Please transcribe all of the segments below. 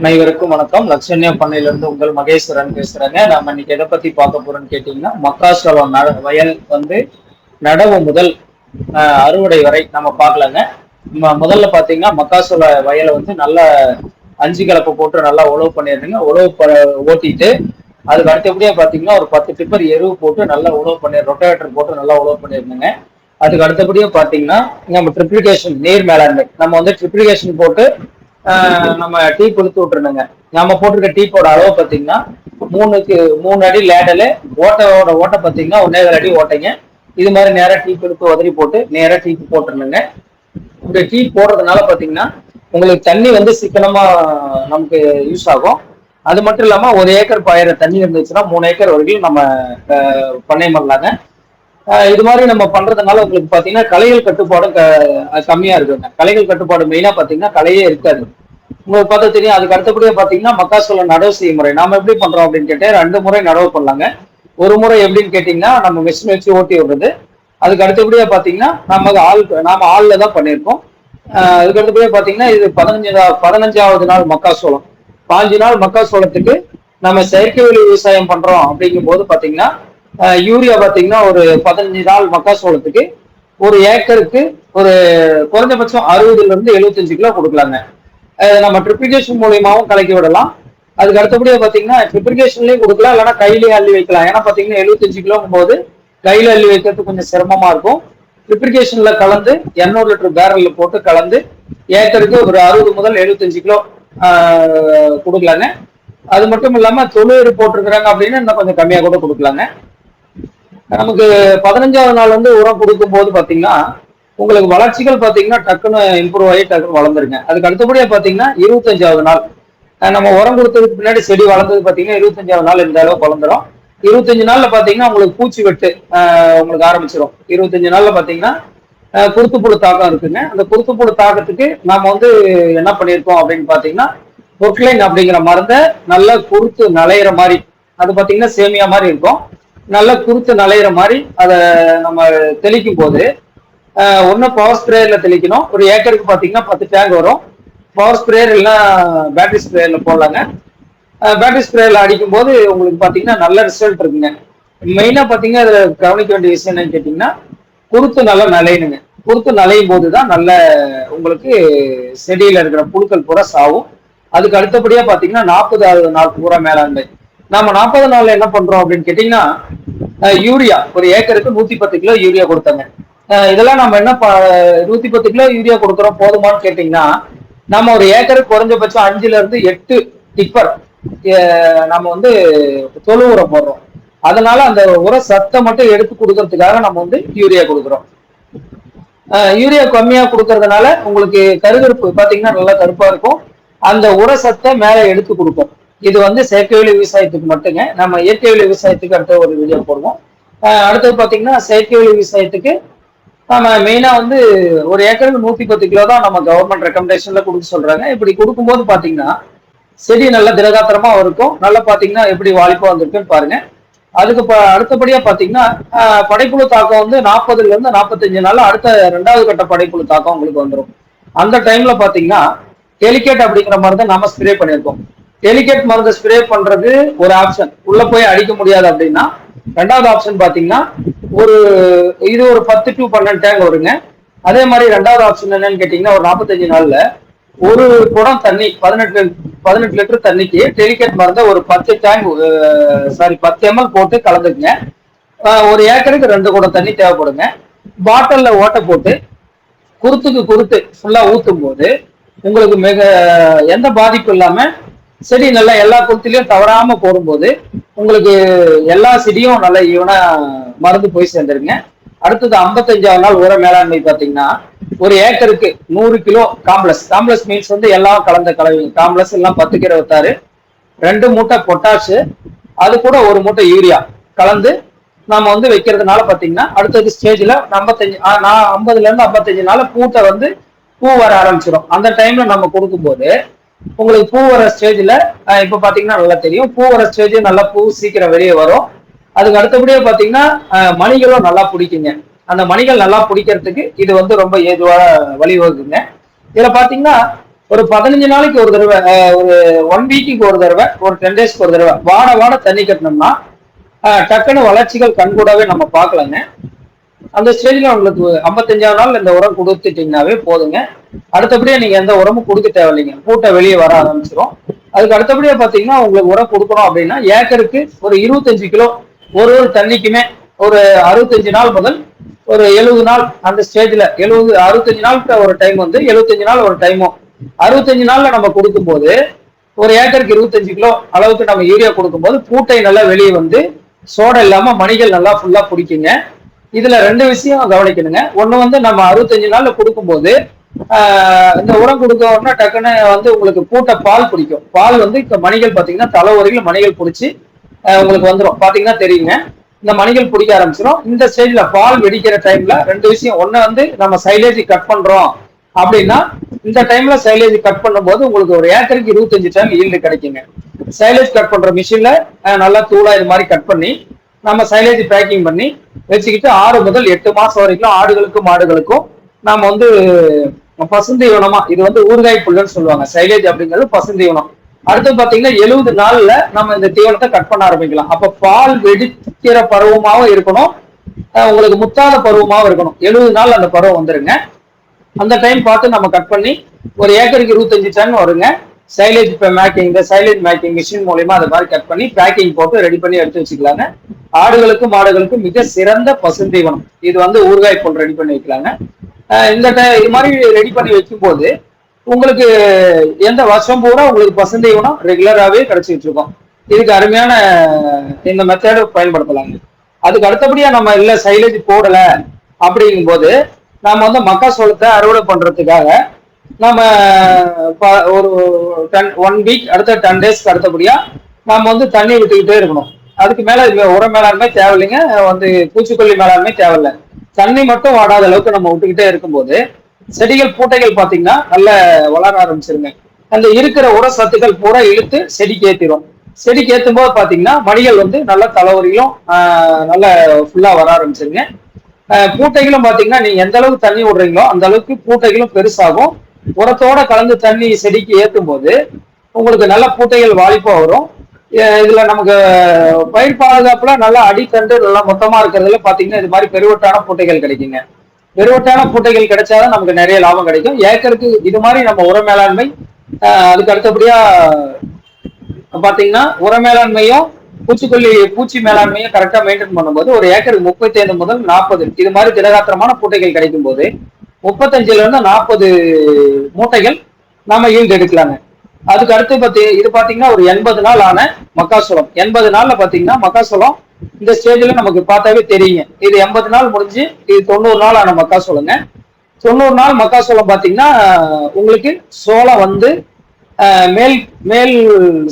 அனைவருக்கும் வணக்கம். லட்சண்யா பண்ணையிலிருந்து உங்கள் மகேஸ்வரன் பேசுறேங்க. நம்ம இன்னைக்கு எதை பத்தி பார்க்க போறோம்னு கேட்டீங்கன்னா மக்காசோளம் நட வயல் வந்து நடவு முதல் அறுவடை வரை நம்ம பார்க்கலாங்க. முதல்ல பாத்தீங்கன்னா மக்காசோள வயலை வந்து நல்லா அஞ்சு கலப்பை போட்டு நல்லா உழவு பண்ணிடுறீங்க உழவு ஓட்டிட்டு அதுக்கு அடுத்தபடியா பாத்தீங்கன்னா ஒரு பத்து டிப்பர் எருவு போட்டு நல்லா உழவு பண்ணி ரொட்டேட்டர் போட்டு நல்லா உழவு பண்ணிருந்தேங்க அதுக்கு அடுத்தபடியா பாத்தீங்கன்னா நம்ம ட்ரிப்ளிகேஷன் நீர் மேலாண்மை. நம்ம வந்து ட்ரிப்ளிகேஷன் போட்டு நம்ம டீ கொடுத்து விட்டுருணுங்க நம்ம போட்டிருக்க டீப்போட அளவு பார்த்தீங்கன்னா மூணுக்கு மூணு அடி லேடலு ஓட்டையோட ஓட்டை பார்த்தீங்கன்னா ஒன்னேகால் அடி ஓட்டைங்க. இது மாதிரி நேராக டீ கொடுத்து உதறி போட்டு நேராக டீ போட்டுருணுங்க இந்த டீ போடுறதுனால பார்த்தீங்கன்னா உங்களுக்கு தண்ணி வந்து சிக்கனமாக நமக்கு யூஸ் ஆகும். அது மட்டும் இல்லாமல் ஒரு ஏக்கர் பாயிர தண்ணி இருந்துச்சுன்னா மூணு ஏக்கர் வரைக்கும் நம்ம பண்ணை பண்ணலாங்க. இது மாதிரி நம்ம பண்றதுனால உங்களுக்கு பாத்தீங்கன்னா கலைகள் கட்டுப்பாடும் க- கம்மியா இருக்குங்க கலைகள் கட்டுப்பாடு மெயினா பாத்தீங்கன்னா கலையே இருக்காது. உங்களுக்கு பார்த்தா தெரியும். அதுக்கு அடுத்தபடியா பாத்தீங்கன்னா மக்காசோள நடவு செய்யும் முறை. நாம எப்படி பண்றோம் அப்படின்னு கேட்டா ரெண்டு முறை நடவு பண்ணலாங்க. ஒரு முறை எப்படின்னு கேட்டீங்கன்னா நம்ம மிஷின் வச்சு ஓட்டி விடுறது. அதுக்கு அடுத்தபடியா பாத்தீங்கன்னா நம்ம ஆள் நாம ஆள்ல தான் பண்ணியிருக்கோம். அதுக்கு அடுத்தபடியா பாத்தீங்கன்னா இது பதினஞ்சு பதினஞ்சாவது நாள் மக்காசோளம் பாஞ்சு நாள் மக்காசோளத்துக்கு நம்ம செயற்கை வழி விவசாயம் பண்றோம் அப்படிங்கும் போது பாத்தீங்கன்னா யூரியா பார்த்தீங்கன்னா ஒரு பதினஞ்சு நாள் மக்காசோளத்துக்கு ஒரு ஏக்கருக்கு ஒரு குறைஞ்சபட்சம் அறுபதுலேருந்து எழுபத்தஞ்சு கிலோ கொடுக்கலாங்க. நம்ம ட்ரிப்ளிகேஷன் மூலியமாகவும் கலக்கி விடலாம். அதுக்கு அடுத்தபடியாக பார்த்தீங்கன்னா ட்ரிப்ளிகேஷன்லயும் கொடுக்கலாம் இல்லைன்னா கையிலேயே அள்ளி வைக்கலாம். ஏன்னா பார்த்தீங்கன்னா எழுபத்தஞ்சு கிலோங்கும் போது அள்ளி வைக்கிறது கொஞ்சம் சிரமமாக இருக்கும். ட்ரிப்ளிகேஷனில் கலந்து 200 லிட்டர் பேரலில் போட்டு கலந்து ஏக்கருக்கு ஒரு அறுபது முதல் எழுபத்தஞ்சு கிலோ கொடுக்கலாங்க. அது மட்டும் இல்லாமல் தொழில் போட்டிருக்கிறாங்க அப்படின்னு இன்னும் கொஞ்சம் கம்மியாக கூட கொடுக்கலாங்க. நமக்கு பதினஞ்சாவது நாள் வந்து உரம் கொடுக்கும் போது பாத்தீங்கன்னா உங்களுக்கு வளர்ச்சிகள் பாத்தீங்கன்னா டக்குன்னு இம்ப்ரூவ் ஆகி டக்குன்னு வளர்ந்துருங்க. அதுக்கு அடுத்தபடியா பாத்தீங்கன்னா இருபத்தஞ்சாவது நாள். நம்ம உரம் கொடுத்ததுக்கு பின்னாடி செடி வளர்ந்தது பாத்தீங்கன்னா இருபத்தஞ்சாவது நாள் இந்த அளவுக்கு வளர்ந்துரும். இருபத்தஞ்சு நாள்ல பாத்தீங்கன்னா உங்களுக்கு பூச்சி வெட்டு அஹ் உங்களுக்கு ஆரம்பிச்சிடும் இருபத்தஞ்சு நாள்ல பாத்தீங்கன்னா குருத்து குருத்துப்புழு தாக்கம் இருக்குங்க. அந்த குருத்துப்புழு தாக்கத்துக்கு நாம வந்து என்ன பண்ணியிருக்கோம் அப்படின்னு பாத்தீங்கன்னா பொட்லைன் அப்படிங்கிற மருந்தை நல்லா குருத்து நலையிற மாதிரி அது பாத்தீங்கன்னா சேமியா மாதிரி இருக்கும். நல்லா குருத்து நலையிற மாதிரி அதை நம்ம தெளிக்கும் போது ஒன்று பவர் ஸ்ப்ரேயர்ல தெளிக்கணும். ஒரு ஏக்கருக்கு பார்த்தீங்கன்னா பத்து டேங்க் வரும். பவர் ஸ்ப்ரேயர் இல்லைன்னா பேட்டரி ஸ்ப்ரேயர்ல போடலாங்க. பேட்டரி ஸ்ப்ரேயர்ல அடிக்கும் போது உங்களுக்கு பார்த்தீங்கன்னா நல்ல ரிசல்ட் இருக்குங்க. மெயினாக பார்த்தீங்கன்னா அதில் கவனிக்க வேண்டிய விஷயம் என்னன்னு கேட்டிங்கன்னா குருத்து நல்லா நலையணுங்க. குருத்து நலையும் போது தான் நல்ல உங்களுக்கு செடியில் இருக்கிற புழுக்கள் பூரா சாவும். அதுக்கு அடுத்தபடியாக பார்த்தீங்கன்னா நாற்பது நாற்பதாவது நாள் பூரா மேலாண்மை. நம்ம நாற்பது நாள்ல என்ன பண்றோம் அப்படின்னு கேட்டீங்கன்னா யூரியா. ஒரு ஏக்கருக்கு நூத்தி பத்து கிலோ யூரியா கொடுத்தாங்க. இதெல்லாம் நம்ம என்ன நூத்தி பத்து கிலோ யூரியா கொடுக்குறோம் போதுமான்னு கேட்டீங்கன்னா நம்ம ஒரு ஏக்கருக்கு குறைஞ்சபட்சம் அஞ்சுல இருந்து எட்டு டிப்பர் நம்ம வந்து தொழு உரம் போடுறோம். அதனால அந்த உர சத்தை மட்டும் எடுத்து கொடுக்கறதுக்காக நம்ம வந்து யூரியா கொடுக்குறோம். யூரியா கம்மியா கொடுக்கறதுனால உங்களுக்கு கருகருப்பு பாத்தீங்கன்னா நல்லா கருப்பா இருக்கும். அந்த உர சத்தை மேல எடுத்து கொடுப்போம். இது வந்து செயற்கை வழி விவசாயத்துக்கு மட்டுங்க. நம்ம இயற்கை வழி விவசாயத்துக்கு அடுத்த ஒரு வீடியோ போடுவோம். அடுத்தது பார்த்தீங்கன்னா செயற்கை வழி விவசாயத்துக்கு நம்ம மெயினாக வந்து ஒரு ஏக்கருக்கு நூற்றி பத்து கிலோ தான் நம்ம கவர்மெண்ட் ரெக்கமெண்டேஷனில் கொடுக்க சொல்கிறாங்க இப்படி கொடுக்கும்போது பார்த்தீங்கன்னா செடி நல்ல திரகாத்திரமாக இருக்கும். நல்லா பார்த்தீங்கன்னா எப்படி வாலிப்பா வந்திருக்குன்னு பாருங்க. அதுக்கு ப- அடுத்தபடியாக பார்த்தீங்கன்னா படைப்புழு தாக்கம் வந்து நாற்பதுலேருந்து நாற்பத்தஞ்சு நாள் அடுத்த ரெண்டாவது கட்ட படைப்புழு தாக்கம் உங்களுக்கு வந்துடும் அந்த டைமில் பார்த்தீங்கன்னா டெலிகேட் அப்படிங்கிற மருந்து நம்ம ஸ்ப்ரே பண்ணியிருக்கோம். டெலிகேட் மருந்தை ஸ்ப்ரே பண்றது ஒரு ஆப்ஷன் உள்ள போய் அடிக்க முடியாது அப்படின்னா ரெண்டாவது ஆப்ஷன் பாத்தீங்கன்னா ஒரு இது ஒரு பத்து டு பன்னெண்டு டேங்க் வருங்க. அதே மாதிரி ரெண்டாவது ஆப்ஷன் என்னன்னு கேட்டீங்கன்னா ஒரு நாற்பத்தஞ்சு நாள்ல ஒரு குடம் தண்ணி பதினெட்டு பதினெட்டு லிட்டர் தண்ணிக்கு டெலிகேட் மருந்தை ஒரு பத்து டேங்க் சாரி பத்து எம்எல் போட்டு கலந்துக்குங்க. ஒரு ஏக்கருக்கு ரெண்டு குடம் தண்ணி தேவைப்படுங்க. பாட்டில்ல ஓட்டை போட்டு குருத்துக்கு குருத்து ஃபுல்லா ஊத்தும் போது உங்களுக்கு மிக எந்த பாதிப்பும் இல்லாம செடி நல்லா எல்லா குருத்திலையும் தவறாம போடும்போது உங்களுக்கு எல்லா செடியும் நல்ல ஈவனா மருந்து போய் சேர்ந்துருங்க. அடுத்தது ஐம்பத்தஞ்சாவது நாள் உர மேலாண்மை பாத்தீங்கன்னா ஒரு ஏக்கருக்கு நூறு கிலோ காம்ப்ளஸ் காம்ப்ளஸ் மீன்ஸ் வந்து எல்லாம் கலந்த கலவை. காம்ப்ளஸ் எல்லாம் பத்துக்கு இருபத்தாறு ரெண்டு மூட்டை பொட்டாஷு அது கூட ஒரு மூட்டை யூரியா. கலந்து நாம வந்து வைக்கிறதுனால பாத்தீங்கன்னா அடுத்தது ஸ்டேஜ்ல ஐம்பத்தஞ்சு நான் ஐம்பதுல இருந்து ஐம்பத்தஞ்சு நாள் பூட்டை வந்து பூ வர ஆரம்பிச்சிடும் அந்த டைம்ல நம்ம கொடுக்கும்போது உங்களுக்கு பூ வர ஸ்டேஜ்ல இப்ப பாத்தீங்கன்னா நல்லா தெரியும். பூ வர ஸ்டேஜ் நல்லா பூ சீக்கிரம் வெளியே வரும். அதுக்கு அடுத்தபடியே பாத்தீங்கன்னா மணிகளும் நல்லா பிடிக்குங்க. அந்த மணிகள் நல்லா பிடிக்கிறதுக்கு இது வந்து ரொம்ப ஏதுவா வழிவகுக்குங்க. இதுல பாத்தீங்கன்னா ஒரு பதினஞ்சு நாளைக்கு ஒரு தடவை ஒரு ஒன் வீக்குக்கு ஒரு தடவை ஒரு டென் டேஸ்க்கு ஒரு தடவை வாட வாட தண்ணி கட்டினோம்னா டக்குன்னு வளர்ச்சிகள் கண்கூடாவே நம்ம பார்க்கலாங்க. அந்த ஸ்டேஜ்ல உங்களுக்கு ஐம்பத்தஞ்சாவது நாள் இந்த உரம் கொடுத்துட்டீங்கன்னாவே போதுங்க. அடுத்தபடியா நீங்க எந்த உரமும் கொடுக்க தேவையில்லைங்க. பூட்டை வெளியே வர ஆரம்பிச்சிடும் அதுக்கு அடுத்தபடியா பாத்தீங்கன்னா உங்களுக்கு உரம் கொடுக்கணும் அப்படின்னா ஏக்கருக்கு ஒரு இருபத்தஞ்சு கிலோ ஒரு ஒரு தண்ணிக்குமே ஒரு அறுபத்தஞ்சு நாள் முதல் ஒரு எழுபது நாள் அந்த ஸ்டேஜ்ல எழுபது அறுபத்தஞ்சு நாள் ஒரு டைம் வந்து எழுபத்தஞ்சு நாள் ஒரு டைமும் அறுபத்தஞ்சு நாள்ல நம்ம கொடுக்கும்போது ஒரு ஏக்கருக்கு இருபத்தஞ்சு கிலோ அளவுக்கு நம்ம யூரியா கொடுக்கும்போது பூட்டை நல்லா வெளியே வந்து சோடை இல்லாம மணிகள் நல்லா ஃபுல்லா பிடிக்குங்க. இதுல ரெண்டு விஷயம் கவனிக்கணுங்க. ஒண்ணு வந்து நம்ம அறுபத்தஞ்சு நாள்ல கொடுக்கும்போது ஆஹ் இந்த உரம் கொடுக்க உடனே டக்குன்னு வந்து உங்களுக்கு பூட்ட பால் பிடிக்கும். பால் வந்து இப்ப மணிகள் பாத்தீங்கன்னா தலை வரைக்கும் மணிகள் பிடிச்சி உங்களுக்கு வந்துடும் பாத்தீங்கன்னா தெரியுங்க. இந்த மணிகள் பிடிக்க ஆரம்பிச்சிடும் இந்த ஸ்டேஜ்ல பால் வெடிக்கிற டைம்ல ரெண்டு விஷயம். ஒன்று வந்து நம்ம சைலேஜ் கட் பண்றோம் அப்படின்னா இந்த டைம்ல சைலேஜ் கட் பண்ணும்போது உங்களுக்கு ஒரு ஏக்கருக்கு இருபத்தஞ்சு டன் ஈல்டு கிடைக்குங்க. சைலேஜ் கட் பண்ற மிஷின்ல நல்லா தூளா இது மாதிரி கட் பண்ணி நம்ம சைலேஜ் பேக்கிங் பண்ணி வச்சுக்கிட்டு ஆறு முதல் எட்டு மாசம் வரைக்கும் ஆடுகளுக்கும் மாடுகளுக்கும் நாம வந்து பசுந்தீவனமா இது வந்து ஊறுகாய் புல்லுன்னு சொல்லுவாங்க. சைலேஜ் அப்படிங்கிறது பசுந்தீவனம் அடுத்து பாத்தீங்கன்னா எழுபது நாள்ல நம்ம இந்த தீவனத்தை கட் பண்ண ஆரம்பிக்கலாம். அப்ப பால் வெடிக்கிற பருவமாவும் இருக்கணும். உங்களுக்கு முத்தாத பருவமாவும் இருக்கணும். எழுபது நாள் அந்த பருவம் வந்துருங்க. அந்த டைம் பார்த்து நம்ம கட் பண்ணி ஒரு ஏக்கருக்கு இருபத்தஞ்சு டன் வருங்க. சைலேஜ் இப்போ மேக்கிங் இந்த சைலேஜ் மேக்கிங் மிஷின் மூலயமா அதை மாதிரி கட் பண்ணி பேக்கிங் போட்டு ரெடி பண்ணி எடுத்து வச்சுக்கலாங்க. ஆடுகளுக்கும் மாடுகளுக்கும் மிக சிறந்த பசுந்தீவனம் இது வந்து ஊறுகாய் போல் ரெடி பண்ணி வைக்கலாங்க. இந்த இது மாதிரி ரெடி பண்ணி வைக்கும்போது உங்களுக்கு எந்த வருஷம் பூரா உங்களுக்கு பசுந்தீவனம் ரெகுலராகவே கிடைச்சிட்டு இருக்கோம் இதுக்கு அருமையான இந்த மெத்தேடு பயன்படுத்தலாங்க. அதுக்கு அடுத்தபடியா நம்ம இல்லை சைலேஜ் போடலை அப்படிங்கும்போது நாம் வந்து மக்காசோளத்தை அறுவடை பண்றதுக்காக நம்ம ப- ஒரு டென் ஒன் வீக் அடுத்த டென் டேஸ்க்கு அடுத்தபடியா நம்ம வந்து தண்ணி விட்டுக்கிட்டே இருக்கணும். அதுக்கு மேல உரம் மேலாண்மை தேவையில்லைங்க. வந்து பூச்சிக்கொல்லி மேலாண்மை தேவையில்லை. தண்ணி மட்டும் வாடாத அளவுக்கு நம்ம விட்டுக்கிட்டே இருக்கும்போது செடிகள் பூட்டைகள் பாத்தீங்கன்னா நல்ல வளர ஆரம்பிச்சிருங்க. அந்த இருக்கிற உர சத்துக்கள் பூரா இழுத்து செடிக்கு ஏத்திரும். செடிக்கு ஏற்றும் போது பாத்தீங்கன்னா மணிகள் வந்து நல்ல தலைவரியும் நல்ல ஃபுல்லா வர ஆரம்பிச்சிருங்க. பூட்டைகளும் பாத்தீங்கன்னா நீங்க எந்த அளவுக்கு தண்ணி விடுறீங்களோ அந்த அளவுக்கு பூட்டைகளும் பெருசாகும். உரத்தோட கலந்து தண்ணி செடிக்கு ஏற்றும் போது உங்களுக்கு நல்ல பூட்டைகள் வாய்ப்பாக வரும். இதுல நமக்கு பயிர் பாதுகாப்புல நல்லா அடித்தண்டு நல்லா மொத்தமா இருக்கிறதுல பாத்தீங்கன்னா இது மாதிரி பெருவட்டான பூட்டைகள் கிடைக்குங்க. பெருவட்டான பூட்டைகள் கிடைச்சாதான் நமக்கு நிறைய லாபம் கிடைக்கும். ஏக்கருக்கு இது மாதிரி நம்ம உர மேலாண்மை அதுக்கு அடுத்தபடியா பாத்தீங்கன்னா உர மேலாண்மையும் பூச்சிக்கொல்லி பூச்சி மேலாண்மையும் கரெக்டா மெயின்டைன் பண்ணும்போது ஒரு ஏக்கருக்கு முப்பத்தி ஐந்து முதல் நாற்பது இது மாதிரி திடகாத்திரமான பூட்டைகள் கிடைக்கும் போது முப்பத்தஞ்சுல இருந்து நாற்பது மூட்டைகள் நாம ஈல்டு எடுக்கலாங்க. அதுக்கு அடுத்து பத்தி இது பாத்தீங்கன்னா ஒரு எண்பது நாள் ஆன மக்காசோளம் எண்பது நாள்ல பாத்தீங்கன்னா மக்காசோளம் இந்த ஸ்டேஜ்ல நமக்கு பார்த்தாவே தெரியுங்க. இது எண்பது நாள் முடிஞ்சு இது தொண்ணூறு நாள் ஆன மக்காசோளங்க தொண்ணூறு நாள் மக்காசோளம் பாத்தீங்கன்னா உங்களுக்கு சோளம் வந்து மேல் மேல்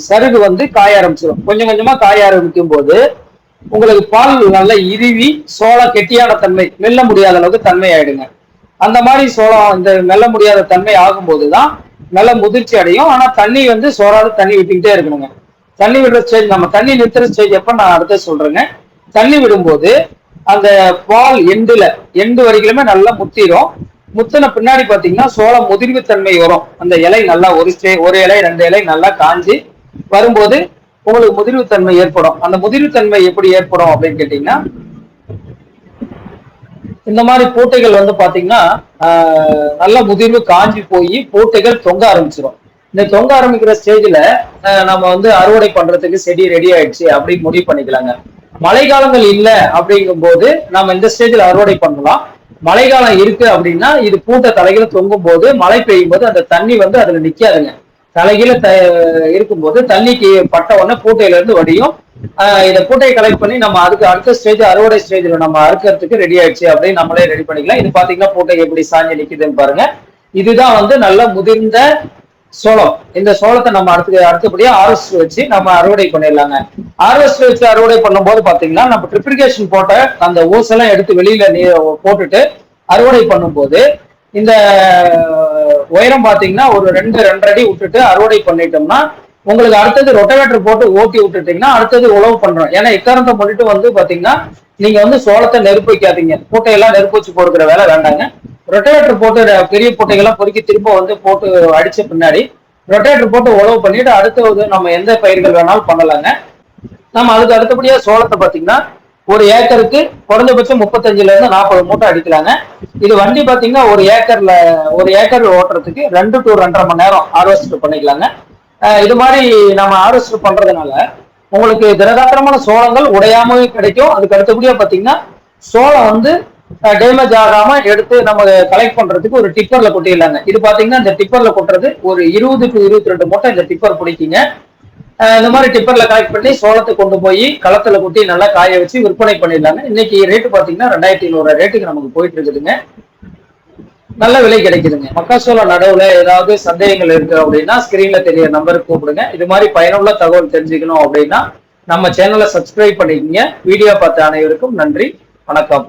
சருகு வந்து காய ஆரம்பிச்சிடும் கொஞ்சம் கொஞ்சமா காய ஆரம்பிக்கும் போது உங்களுக்கு பால் நல்ல இறுவி சோளம் கெட்டியான தன்மை மெல்ல முடியாத அளவுக்கு தன்மை ஆயிடுங்க. அந்த மாதிரி சோளம் இந்த மெல்ல முடியாத தன்மை ஆகும்போது தான் நல்ல முதிர்ச்சி அடையும். ஆனா தண்ணி வந்து சோறாத தண்ணி விட்டுக்கிட்டே இருக்கணுங்க. தண்ணி விடுற ஸ்டேஜ் நம்ம தண்ணி நிறுத்துற ஸ்டேஜ் எப்ப நான் அடுத்த சொல்றேங்க. தண்ணி விடும்போது அந்த பால் எண்டுல எண்டு வரைக்குமே நல்லா முத்திரும். முத்தின பின்னாடி பாத்தீங்கன்னா சோளம் முதிர்வு தன்மை வரும். அந்த இலை நல்லா ஒரு ஸ்டே ஒரு இலை ரெண்டு இலை நல்லா காஞ்சி வரும்போது உங்களுக்கு முதிர்வு தன்மை ஏற்படும். அந்த முதிர்வு தன்மை எப்படி ஏற்படும் அப்படின்னு கேட்டீங்கன்னா இந்த மாதிரி பூட்டைகள் வந்து பாத்தீங்கன்னா ஆஹ், நல்ல முதிர்வு காஞ்சி போய் பூட்டைகள் தொங்க ஆரம்பிச்சிடும் இந்த தொங்க ஆரம்பிக்கிற ஸ்டேஜ்ல நம்ம வந்து அறுவடை பண்றதுக்கு செடி ரெடி ஆயிடுச்சு அப்படின்னு முடிவு பண்ணிக்கலாங்க. மழைக்காலங்கள் இல்ல அப்படிங்கும் போது நம்ம இந்த ஸ்டேஜ்ல அறுவடை பண்ணலாம். மழைக்காலம் இருக்கு அப்படின்னா இது பூட்டை தலைகளை தொங்கும் போது மழை பெய்யும் போது அந்த தண்ணி வந்து அதுல நிக்காதுங்க. தலைகீழ த இருக்கும்போது தண்ணிக்கு பட்ட உடனே பூட்டையில இருந்து வடியும். இந்த பூட்டையை கலெக்ட் பண்ணி நம்ம அதுக்கு அடுத்த ஸ்டேஜ் அறுவடை ஸ்டேஜ்ல நம்ம அறுக்கிறதுக்கு ரெடி ஆயிடுச்சு அப்படின்னு நம்மளே ரெடி பண்ணிக்கலாம். இது பாத்தீங்கன்னா பூட்டை எப்படி சாஞ்சி நிக்குதுன்னு பாருங்க. இதுதான் வந்து நல்ல முதிர்ந்த சோளம். இந்த சோளத்தை நம்ம அடுத்து அடுத்தபடியா ஆர்எஸ்ட் வச்சு நம்ம அறுவடை பண்ணிடலாங்க. ஆர்எஸ்ட் வச்சு அறுவடை பண்ணும்போது பாத்தீங்கன்னா நம்ம ட்ரிப்ளிகேஷன் போட்ட அந்த ஊசெல்லாம் எடுத்து வெளியில நீ போட்டுட்டு அறுவடை பண்ணும்போது இந்த உயரம் பாத்தீங்கன்னா ஒரு ரெண்டு ரெண்டரை விட்டுட்டு அறுவடை பண்ணிட்டோம்னா உங்களுக்கு அடுத்தது ரொட்டவேட்டர் போட்டு ஓட்டி விட்டுட்டீங்கன்னா அடுத்தது உழவு பண்றோம். ஏன்னா இக்காரணத்தை முன்னிட்டு வந்து பாத்தீங்கன்னா நீங்க வந்து சோளத்தை நெருப்பு வைக்காதீங்க. கூட்டையெல்லாம் நெருப்பு வச்சு போடுக்கிற வேலை வேண்டாங்க. ரொட்டேட்டர் போட்டு பெரிய பூட்டைகள்லாம் பொறுக்கி திரும்ப வந்து போட்டு அடிச்ச பின்னாடி ரொட்டேட்டர் போட்டு உழவு பண்ணிட்டு அடுத்தது நம்ம எந்த பயிர்கள் வேணாலும் பண்ணலாங்க. நம்ம அதுக்கு அடுத்தபடியா சோளத்தை பாத்தீங்கன்னா ஒரு ஏக்கருக்கு குறைஞ்சபட்சம் முப்பத்தஞ்சுல இருந்து நாற்பது மூட்டை அடிக்கலாங்க இது வண்டி பாத்தீங்கன்னா ஒரு ஏக்கர்ல ஒரு ஏக்கர் ஓட்டுறதுக்கு ரெண்டு டு ரெண்டரை மணி நேரம் ஹார்வெஸ்ட் பண்ணிக்கலாங்க. இது மாதிரி நம்ம ஹார்வெஸ்ட் பண்றதுனால உங்களுக்கு திரகாத்திரமான சோளங்கள் உடையாமவே கிடைக்கும். அதுக்கு அடுத்தபடியா பாத்தீங்கன்னா சோளம் வந்து டேமேஜ் ஆகாம எடுத்து நம்ம கலெக்ட் பண்றதுக்கு ஒரு டிப்பர்ல கொட்டிடலாங்க. இது பாத்தீங்கன்னா இந்த டிப்பர்ல கொட்டுறது ஒரு இருபது டு இருபத்தி ரெண்டு மூட்டை இந்த டிப்பர் பிடிக்குங்க. இந்த மாதிரி டிப்பர்ல கலெக்ட் பண்ணி சோளத்தை கொண்டு போய் களத்துல கொட்டி நல்லா காய வச்சு விற்பனை பண்ணிடலாங்க. இன்னைக்கு ரேட்டு பாத்தீங்கன்னா ரெண்டாயிரத்தி ஐநூறு ரேட்டுக்கு நமக்கு போயிட்டு இருக்குதுங்க. நல்ல விலை கிடைக்குதுங்க. மக்காசோளம் நடவுல ஏதாவது சந்தேகங்கள் இருக்கு அப்படின்னா ஸ்கிரீன்ல தெரிய நம்பருக்கு கூப்பிடுங்க. இது மாதிரி பயனுள்ள தகவல் தெரிஞ்சுக்கணும் அப்படின்னா நம்ம சேனலை சப்ஸ்கிரைப் பண்ணிக்கங்க. வீடியோ பார்த்த அனைவருக்கும் நன்றி. வணக்கம்.